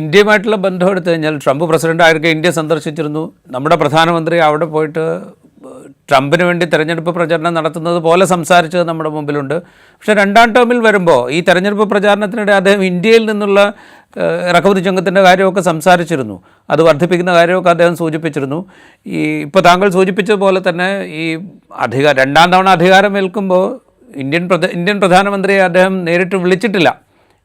ഇന്ത്യയുമായിട്ടുള്ള ബന്ധം എടുത്തു കഴിഞ്ഞാൽ ട്രംപ് പ്രസിഡന്റ് ആയിരിക്കെ ഇന്ത്യ സന്ദർശിച്ചിരുന്നു. നമ്മുടെ പ്രധാനമന്ത്രി അവിടെ പോയിട്ട് ട്രംപിന് വേണ്ടി തെരഞ്ഞെടുപ്പ് പ്രചരണം നടത്തുന്നത് പോലെ സംസാരിച്ചത് നമ്മുടെ മുമ്പിലുണ്ട്. പക്ഷേ രണ്ടാം ടേമിൽ വരുമ്പോൾ ഈ തെരഞ്ഞെടുപ്പ് പ്രചാരണത്തിനിടെ അദ്ദേഹം ഇന്ത്യയിൽ നിന്നുള്ള ഇറക്കുമതി ചുങ്കത്തിന്റെ കാര്യമൊക്കെ സംസാരിച്ചിരുന്നു. അത് വർദ്ധിപ്പിക്കുന്ന കാര്യമൊക്കെ അദ്ദേഹം സൂചിപ്പിച്ചിരുന്നു. ഈ ഇപ്പോൾ താങ്കൾ സൂചിപ്പിച്ചതുപോലെ തന്നെ ഈ അധികാരം രണ്ടാം തവണ അധികാരമേൽക്കുമ്പോൾ ഇന്ത്യൻ പ്രധ ഇന്ത്യൻ പ്രധാനമന്ത്രിയെ അദ്ദേഹം നേരിട്ട് വിളിച്ചിട്ടില്ല.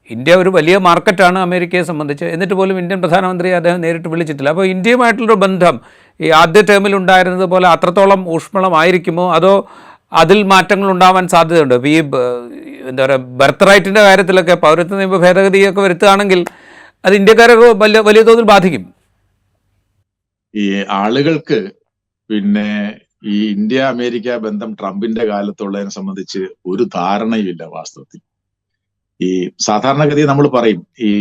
ഇന്ത്യ ഒരു വലിയ മാർക്കറ്റാണ് അമേരിക്കയെ സംബന്ധിച്ച്. എന്നിട്ട് പോലും ഇന്ത്യൻ പ്രധാനമന്ത്രി അദ്ദേഹം നേരിട്ട് വിളിച്ചിട്ടില്ല. അപ്പോൾ ഇന്ത്യയുമായിട്ടുള്ളൊരു ബന്ധം ഈ ആദ്യ ടേമിൽ ഉണ്ടായിരുന്നത് പോലെ അത്രത്തോളം ഊഷ്മളമായിരിക്കുമോ? അതോ അതിൽ മാറ്റങ്ങൾ ഉണ്ടാവാൻ സാധ്യതയുണ്ട്? ഈ എന്താ പറയുക ബർത്ത് റൈറ്റിന്റെ കാര്യത്തിലൊക്കെ പൗരത്വ നിയമ ഭേദഗതിയൊക്കെ വരുത്തുകയാണെങ്കിൽ അത് ഇന്ത്യക്കാരെ വലിയ വലിയ തോതിൽ ബാധിക്കും. ഈ ആളുകൾക്ക് പിന്നെ ഈ ഇന്ത്യ അമേരിക്ക ബന്ധം ട്രംപിന്റെ കാലത്തുള്ളതിനെ സംബന്ധിച്ച് ഒരു ധാരണയുമില്ല വാസ്തവത്തിൽ. ഈ സാധാരണഗതി നമ്മൾ പറയും ഈ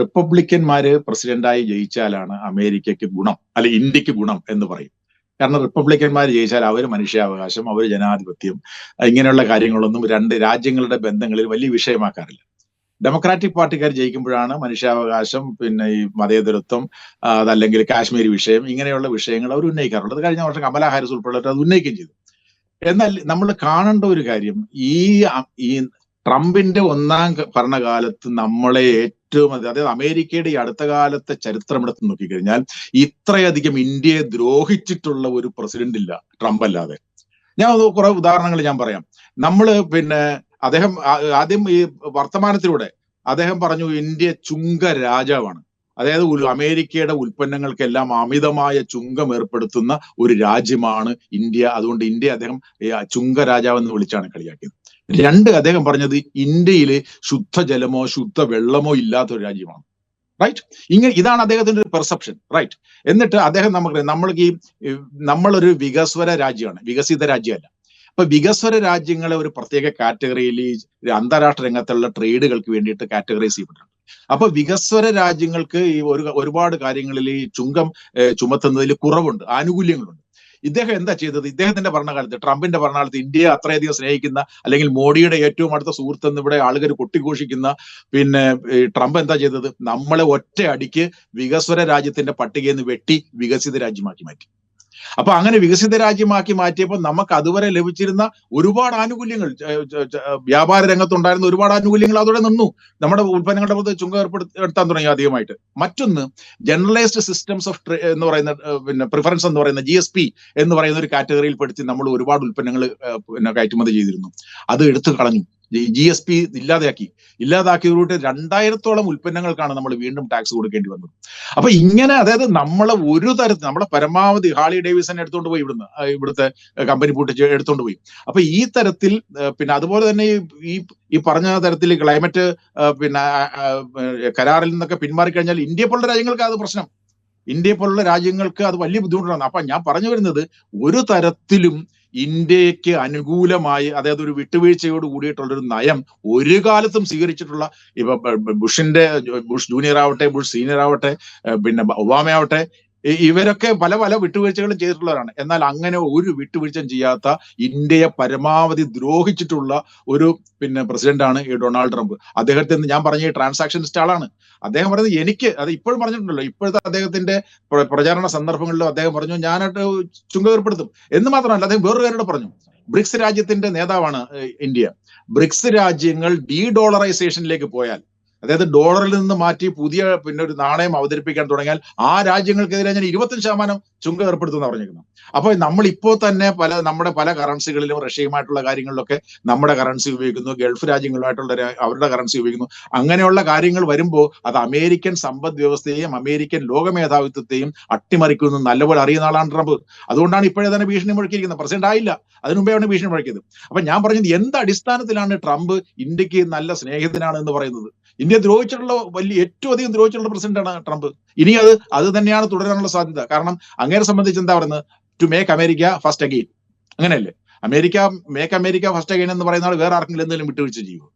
റിപ്പബ്ലിക്കന്മാര് പ്രസിഡന്റായി ജയിച്ചാലാണ് അമേരിക്കയ്ക്ക് ഗുണം അല്ലെ ഇന്ത്യയ്ക്ക് ഗുണം എന്ന് പറയും. കാരണം റിപ്പബ്ലിക്കന്മാർ ജയിച്ചാൽ അവർ മനുഷ്യാവകാശം അവർ ജനാധിപത്യം ഇങ്ങനെയുള്ള കാര്യങ്ങളൊന്നും രണ്ട് രാജ്യങ്ങളുടെ ബന്ധങ്ങളിൽ വലിയ വിഷയമാക്കാറില്ല. ഡെമോക്രാറ്റിക് പാർട്ടിക്കാർ ജയിക്കുമ്പോഴാണ് മനുഷ്യാവകാശം പിന്നെ ഈ മതേതരത്വം അതല്ലെങ്കിൽ കാശ്മീർ വിഷയം ഇങ്ങനെയുള്ള വിഷയങ്ങൾ അവർ ഉന്നയിക്കാറുള്ളത്. കഴിഞ്ഞ വർഷം കമല ഹാരിസ് ഉൾപ്പെടെ അത് ഉന്നയിക്കുകയും ചെയ്തു. എന്നാൽ നമ്മൾ കാണേണ്ട ഒരു കാര്യം ഈ ട്രംപിന്റെ ഒന്നാം ഭരണകാലത്ത് നമ്മളെ ഏറ്റവും അതായത് അമേരിക്കയുടെ ഈ അടുത്ത കാലത്തെ ചരിത്രം എടുത്ത് നോക്കിക്കഴിഞ്ഞാൽ ഇത്രയധികം ഇന്ത്യയെ ദ്രോഹിച്ചിട്ടുള്ള ഒരു പ്രസിഡന്റ് ഇല്ല ട്രംപ് അല്ലാതെ. ഞാൻ കുറെ ഉദാഹരണങ്ങൾ ഞാൻ പറയാം. നമ്മൾ പിന്നെ അദ്ദേഹം ആദ്യം ഈ വർത്തമാനത്തിലൂടെ അദ്ദേഹം പറഞ്ഞു ഇന്ത്യ ചുങ്ക രാജാവാണ്. അതായത് അമേരിക്കയുടെ ഉൽപ്പന്നങ്ങൾക്കെല്ലാം അമിതമായ ചുങ്കം ഏർപ്പെടുത്തുന്ന ഒരു രാജ്യമാണ് ഇന്ത്യ. അതുകൊണ്ട് ഇന്ത്യ അദ്ദേഹം ചുങ്ക രാജാവ് എന്ന് വിളിച്ചാണ് കളിയാക്കിയത്. രണ്ട് അദ്ദേഹം പറഞ്ഞത് ഇന്ത്യയിലെ ശുദ്ധജലമോ ശുദ്ധ വെള്ളമോ ഇല്ലാത്ത ഒരു രാജ്യമാണ്. റൈറ്റ് ഇങ്ങനെ ഇതാണ് അദ്ദേഹത്തിന്റെ ഒരു പെർസെപ്ഷൻ റൈറ്റ് എന്നിട്ട് അദ്ദേഹം നമുക്ക് നമ്മൾക്ക് ഈ നമ്മളൊരു വികസ്വര രാജ്യമാണ്. വികസിത രാജ്യമല്ല. അപ്പൊ വികസ്വര രാജ്യങ്ങളെ ഒരു പ്രത്യേക കാറ്റഗറിയിൽ ഈ അന്താരാഷ്ട്ര രംഗത്തുള്ള ട്രേഡുകൾക്ക് വേണ്ടിയിട്ട് കാറ്റഗറൈസ് ചെയ്യപ്പെട്ടിട്ടുണ്ട്. അപ്പൊ വികസ്വര രാജ്യങ്ങൾക്ക് ഈ ഒരു ഒരുപാട് കാര്യങ്ങളിൽ ഈ ചുങ്കം ചുമത്തുന്നതിൽ കുറവുണ്ട് ആനുകൂല്യങ്ങളുണ്ട്. ഇദ്ദേഹം എന്താ ചെയ്തത്? ഇദ്ദേഹത്തിന്റെ ഭരണകാലത്ത് ട്രംപിന്റെ ഭരണകാലത്ത് ഇന്ത്യയെ അത്രയധികം സ്നേഹിക്കുന്ന അല്ലെങ്കിൽ മോഡിയുടെ ഏറ്റവും അടുത്ത സുഹൃത്തെന്ന് ഇവിടെ ആളുകൾ കൊട്ടിഘോഷിക്കുന്ന പിന്നെ ട്രംപ് എന്താ ചെയ്തത്? നമ്മളെ ഒറ്റ അടിക്ക് വികസ്വര രാജ്യത്തിന്റെ പട്ടികയിൽ നിന്ന് വെട്ടി വികസിത രാജ്യമാക്കി മാറ്റി. അപ്പൊ അങ്ങനെ വികസിത രാജ്യമാക്കി മാറ്റിയപ്പോൾ നമുക്ക് അതുവരെ ലഭിച്ചിരുന്ന ഒരുപാട് ആനുകൂല്യങ്ങൾ വ്യാപാര രംഗത്തുണ്ടായിരുന്ന ഒരുപാട് ആനുകൂല്യങ്ങൾ അതോടെ നിന്നു. നമ്മുടെ ഉൽപ്പന്നങ്ങളുടെ പുറത്ത് ചുങ്കം ഏർപ്പെടുത്താൻ തുടങ്ങി അധികമായിട്ട് മറ്റൊന്ന് ജനറലൈസ്ഡ് സിസ്റ്റംസ് ഓഫ് എന്ന് പറയുന്ന പിന്നെ പ്രിഫറൻസ് എന്ന് പറയുന്ന ജി എസ് പി എന്ന് പറയുന്ന ഒരു കാറ്റഗറിയിൽപ്പെടുത്തി നമ്മൾ ഒരുപാട് ഉൽപ്പന്നങ്ങൾ പിന്നെ കയറ്റുമതി ചെയ്തിരുന്നു. അത് എടുത്തു കളഞ്ഞു. ജി എസ് പി ഇല്ലാതെയാക്കി. ഇല്ലാതാക്കിയതിലൂടെ രണ്ടായിരത്തോളം ഉൽപ്പന്നങ്ങൾക്കാണ് നമ്മൾ വീണ്ടും ടാക്സ് കൊടുക്കേണ്ടി വന്നത്. അപ്പൊ ഇങ്ങനെ അതായത് നമ്മളെ ഒരു തരത്തിൽ നമ്മളെ പരമാവധി ഹാളി ഡേവിസൺ എടുത്തുകൊണ്ട് പോയി ഇവിടുന്ന് ഇവിടുത്തെ കമ്പനി പൂട്ടിച്ച് എടുത്തുകൊണ്ട് പോയി. അപ്പൊ ഈ തരത്തിൽ പിന്നെ അതുപോലെ തന്നെ ഈ- ഈ പറഞ്ഞ തരത്തിൽ ക്ലൈമറ്റ് പിന്നെ കരാറിൽ നിന്നൊക്കെ പിന്മാറിക്കഴിഞ്ഞാൽ ഇന്ത്യ പോലുള്ള രാജ്യങ്ങൾക്ക് അത് പ്രശ്നം. ഇന്ത്യ പോലുള്ള രാജ്യങ്ങൾക്ക് അത് വലിയ ബുദ്ധിമുട്ടാണ്. അപ്പൊ ഞാൻ പറഞ്ഞു വരുന്നത് ഒരു തരത്തിലും ഇന്ത്യയ്ക്ക് അനുകൂലമായി അതായത് ഒരു വിട്ടുവീഴ്ചയോട് കൂടിയിട്ടുള്ള ഒരു നയം ഒരു കാലത്തും സ്വീകരിച്ചിട്ടുള്ള ഇപ്പൊ ബുഷിന്റെ ബുഷ് ജൂനിയർ ആവട്ടെ ബുഷ് സീനിയർ ആവട്ടെ പിന്നെ ഒബാമ ആവട്ടെ ഇവരൊക്കെ പല പല വിട്ടുവീഴ്ചകളും ചെയ്തിട്ടുള്ളവരാണ്. എന്നാൽ അങ്ങനെ ഒരു വിട്ടുവീഴ്ച ചെയ്യാത്ത ഇന്ത്യയെ പരമാവധി ദ്രോഹിച്ചിട്ടുള്ള ഒരു പിന്നെ പ്രസിഡന്റാണ് ഈ ഡൊണാൾഡ് ട്രംപ്. അദ്ദേഹത്തെ ഞാൻ പറഞ്ഞ ഈ ട്രാൻസാക്ഷനിസ്റ്റ് ആളാണ്. അദ്ദേഹം പറഞ്ഞത് എനിക്ക് അത് ഇപ്പോഴും പറഞ്ഞിട്ടുണ്ടല്ലോ ഇപ്പോഴത്തെ അദ്ദേഹത്തിന്റെ പ്രചാരണ സന്ദർഭങ്ങളിലും അദ്ദേഹം പറഞ്ഞു ഞാനായിട്ട് ചുങ്കം ഏർപ്പെടുത്തും എന്ന് മാത്രമല്ല അദ്ദേഹം വേറൊരു കാര്യം പറഞ്ഞു. ബ്രിക്സ് രാജ്യത്തിന്റെ നേതാവാണ് ഇന്ത്യ. ബ്രിക്സ് രാജ്യങ്ങൾ ഡീ ഡോളറൈസേഷനിലേക്ക് പോയാൽ അതായത് ഡോളറിൽ നിന്ന് മാറ്റി പുതിയ പിന്നെ ഒരു നാണയം അവതരിപ്പിക്കാൻ തുടങ്ങിയാൽ ആ രാജ്യങ്ങൾക്കെതിരെ ഞാൻ ഇരുപത്തഞ്ച് ശതമാനം ചുങ്ക ഏർപ്പെടുത്തുന്ന പറഞ്ഞിരിക്കുന്നു. അപ്പൊ നമ്മൾ ഇപ്പോൾ തന്നെ പല നമ്മുടെ പല കറൻസികളിലും റഷ്യയുമായിട്ടുള്ള കാര്യങ്ങളിലൊക്കെ നമ്മുടെ കറൻസി ഉപയോഗിക്കുന്നു ഗൾഫ് രാജ്യങ്ങളുമായിട്ടുള്ള അവരുടെ കറൻസി ഉപയോഗിക്കുന്നു. അങ്ങനെയുള്ള കാര്യങ്ങൾ വരുമ്പോൾ അത് അമേരിക്കൻ സമ്പദ് വ്യവസ്ഥയെയും അമേരിക്കൻ ലോകമേധാവിത്വത്തെയും അട്ടിമറിക്കുന്നു. നല്ലപോലെ അറിയുന്ന ആളാണ് ട്രംപ്. അതുകൊണ്ടാണ് ഇപ്പോഴേ തന്നെ ഭീഷണി മുഴക്കിയിരിക്കുന്നത്. പ്രസിഡന്റ് ആയില്ല. അതിനു മുമ്പെയാണ് ഭീഷണി മുഴക്കിയത്. അപ്പൊ ഞാൻ പറഞ്ഞത് എന്ത് അടിസ്ഥാനത്തിലാണ് ട്രംപ് ഇന്ത്യയ്ക്ക് നല്ല സ്നേഹിതനാണ് എന്ന് പറയുന്നത്? ഇന്ത്യ ദ്രോഹിച്ചിട്ടുള്ള വലിയ ഏറ്റവും അധികം ദ്രോഹിച്ചിട്ടുള്ള പ്രസിഡന്റാണ് ട്രംപ്. ഇനി അത് അത് തന്നെയാണ് തുടരാനുള്ള സാധ്യത. കാരണം അങ്ങനെ സംബന്ധിച്ച് എന്താ പറയുന്നത്? To make America first again അങ്ങനെയല്ലേ? America make America first again എന്ന് പറയുന്ന ആൾ വേറെ ആർക്കെങ്കിലും എന്തെങ്കിലും വിട്ടുവീഴ്ച ചെയ്യുമോ